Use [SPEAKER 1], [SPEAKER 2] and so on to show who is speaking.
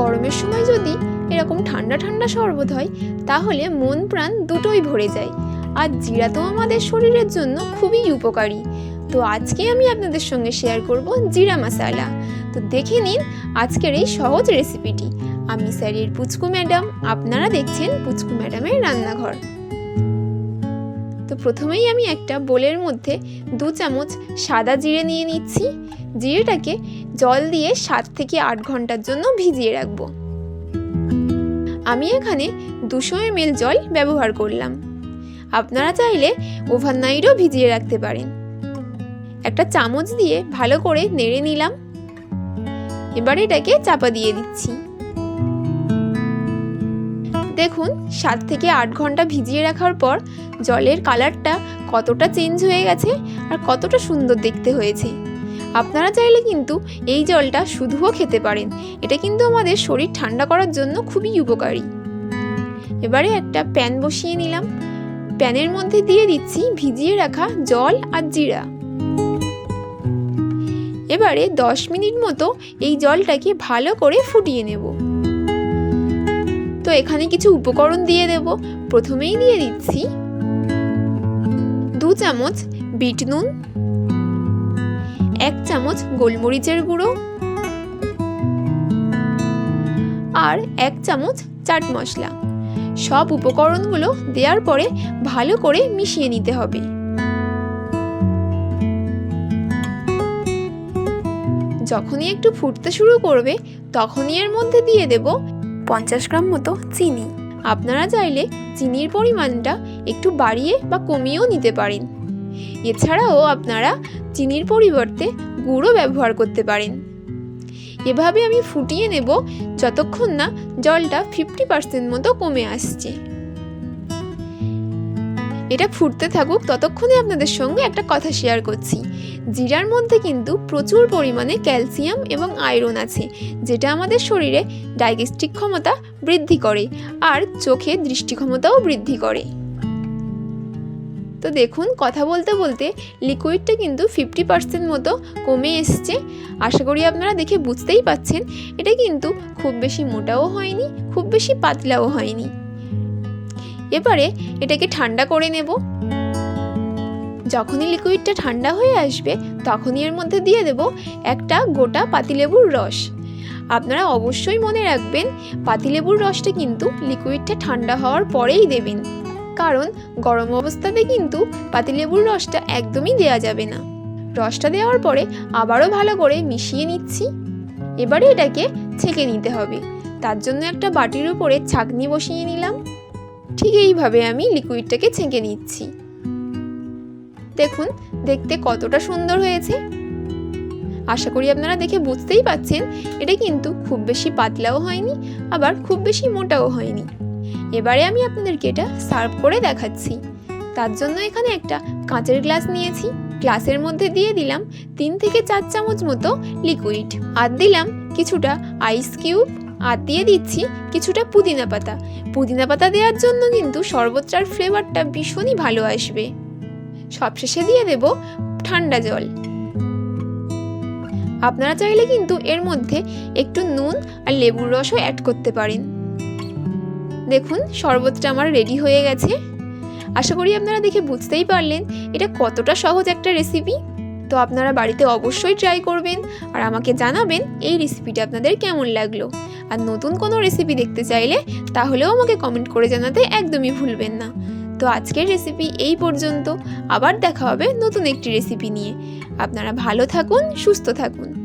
[SPEAKER 1] গরমের সময় যদি এরকম ঠান্ডা ঠান্ডা শরবত হয়, তাহলে মন প্রাণ দুটোই ভরে যায়। আর জিরা তো আমাদের শরীরের জন্য খুবই উপকারী। তো আজকে আমি আপনাদের সঙ্গে শেয়ার করব জিরা মশালা। তো দেখে নিন আজকের এই সহজ রেসিপিটি আমি স্যারের পুচকু ম্যাডাম, আপনারা দেখছেন পুচকু ম্যাডামের রান্নাঘর। তো প্রথমেই আমি একটা বোলের মধ্যে দু চামচ সাদা জিরে নিয়ে নিচ্ছি। জিরেটাকে জল দিয়ে সাত থেকে আট ঘণ্টার জন্য ভিজিয়ে রাখব। আমি এখানে দুশো এমএল জল ব্যবহার করলাম। আপনারা চাইলে ওভারনাইটও ভিজিয়ে রাখতে পারেন। একটা চামচ দিয়ে ভালো করে নেড়ে নিলাম। এবার এটাকে চাপা দিয়ে দিচ্ছি। দেখুন, সাত থেকে আট ঘণ্টা ভিজিয়ে রাখার পর জলের কালারটা কতটা চেঞ্জ হয়ে গেছে আর কতটা সুন্দর দেখতে হয়েছে। আপনারা চাইলে কিন্তু এই জলটা শুধুও খেতে পারেন। এটা কিন্তু আমাদের শরীর ঠান্ডা করার জন্য খুবই উপকারী। এবারে একটা প্যান বসিয়ে নিলাম। প্যানের মধ্যে দিয়ে দিচ্ছি ভিজিয়ে রাখা জল আর জিরা। এবারে দশ মিনিট মতো এই জলটাকে ভালো করে ফুটিয়ে নেব। তো এখানে কিছু উপকরণ দিয়ে দেব। প্রথমেই দিয়ে দিচ্ছি দু চামচ বিট নুন, এক চামচ গোলমরিচের গুঁড়ো আর এক চামচ চাট মশলা। সব উপকরণগুলো দেওয়ার পরে ভালো করে মিশিয়ে নিতে হবে। যখনই একটু ফুটতে শুরু করবে, তখনই এর মধ্যে দিয়ে দেব পঞ্চাশ গ্রাম মতো চিনি। আপনারা চাইলে চিনির পরিমাণটা একটু বাড়িয়ে বা কমিয়েও নিতে পারেন। এছাড়াও আপনারা চিনির পরিবর্তে গুঁড়ো ব্যবহার করতে পারেন। এভাবে আমি ফুটিয়ে নেব যতক্ষণ না জলটা ফিফটি পার্সেন্ট মতো কমে আসছে। এটা ফুটতে থাকুক, ততক্ষণে আপনাদের সঙ্গে একটা কথা শেয়ার করছি। জিরার মধ্যে কিন্তু প্রচুর পরিমাণে ক্যালসিয়াম এবং আয়রন আছে, যেটা আমাদের শরীরে ডাইজেস্টিক ক্ষমতা বৃদ্ধি করে আর চোখে দৃষ্টি ক্ষমতাও বৃদ্ধি করে। তো দেখুন, কথা বলতে বলতে লিকুইডটা কিন্তু ফিফটি পার্সেন্ট মতো কমে এসছে। আশা করি আপনারা দেখে বুঝতেই পাচ্ছেন, এটা কিন্তু খুব বেশি মোটাও হয়নি, খুব বেশি পাতলাও হয়নি। এবারে এটাকে ঠান্ডা করে নেব। যখনই লিকুইডটা ঠান্ডা হয়ে আসবে, তখনই এর মধ্যে দিয়ে দেব একটা গোটা পাতিলেবুর রস। আপনারা অবশ্যই মনে রাখবেন, পাতিলেবুর রসটা কিন্তু লিকুইডটা ঠান্ডা হওয়ার পরেই দেবেন। কারণ গরম অবস্থাতে কিন্তু পাতিলেবুর রসটা একদমই দেওয়া যাবে না। রসটা দেওয়ার পরে আবারও ভালো করে মিশিয়ে নিচ্ছি। এবারে এটাকে ছেঁকে নিতে হবে। তার জন্য একটা বাটির উপরে ছাঁকনি বসিয়ে নিলাম। ঠিক এইভাবে আমি লিকুইডটাকে ছেঁকে নিচ্ছি। দেখুন, দেখতে কতটা সুন্দর হয়েছে। আশা করি আপনারা দেখে বুঝতেই পাচ্ছেন, এটা কিন্তু খুব বেশি পাতলাও হয়নি, আবার খুব বেশি মোটাও হয়নি। এবারে আমি আপনাদেরকে এটা সার্ভ করে দেখাচ্ছি। তার জন্য এখানে একটা কাঁচের গ্লাস নিয়েছি। গ্লাসের মধ্যে দিয়ে দিলাম তিন থেকে চার চামচ মতো লিকুইড আর দিলাম কিছুটা আইস কিউব আর দিয়ে দিচ্ছি কিছুটা পুদিনা পাতা। পুদিনা পাতা দেওয়ার জন্য কিন্তু শরবতটার ফ্লেভারটা ভীষণই ভালো আসবে। সবশেষে দিয়ে দেব ঠান্ডা জল। আপনারা চাইলে কিন্তু এর মধ্যে একটু নুন আর লেবুর রসও অ্যাড করতে পারেন। দেখুন, শরবতটা আমার রেডি হয়ে গেছে। আশা করি আপনারা দেখে বুঝতেই পারলেন এটা কতটা সহজ একটা রেসিপি তো আপনারা বাড়িতে অবশ্যই ট্রাই করবেন আর আমাকে জানাবেন এই রেসিপিটা আপনাদের কেমন লাগল। আর নতুন কোনো রেসিপি দেখতে চাইলে তাহলেও আমাকে কমেন্ট করে জানাতে একদমই ভুলবেন না। তো আজকের রেসিপি এই পর্যন্ত। আবার দেখা হবে নতুন একটি রেসিপি নিয়ে। আপনারা ভালো থাকুন, সুস্থ থাকুন।